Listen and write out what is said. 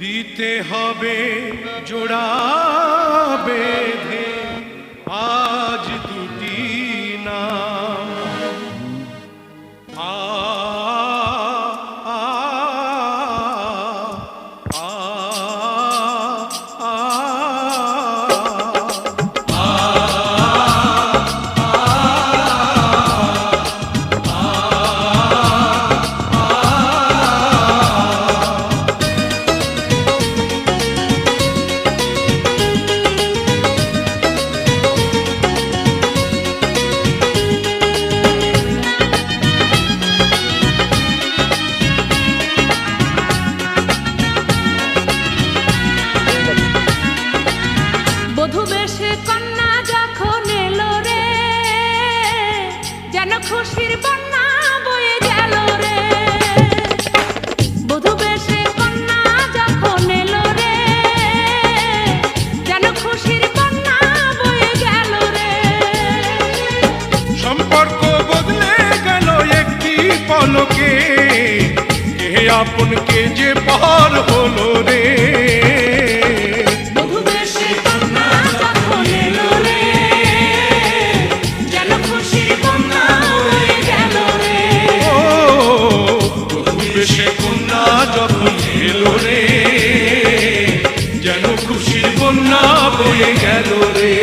দিতে হবে জোড়াবে। বধূ বেশে কন্যা যখন এলো রে, যেন খুশির বন্যা বয়ে গেল রে। বধূ বেশে কন্যা যখন এলো রে, যেন খুশির বন্যা বয়ে গেল রে। সম্পর্ক বদলে গেল একটি পলকে, কে আপন কে যে পর হলো রে? বন্যা যখন এলো রে যেন খুশির বন্যা বয়ে গেল রে।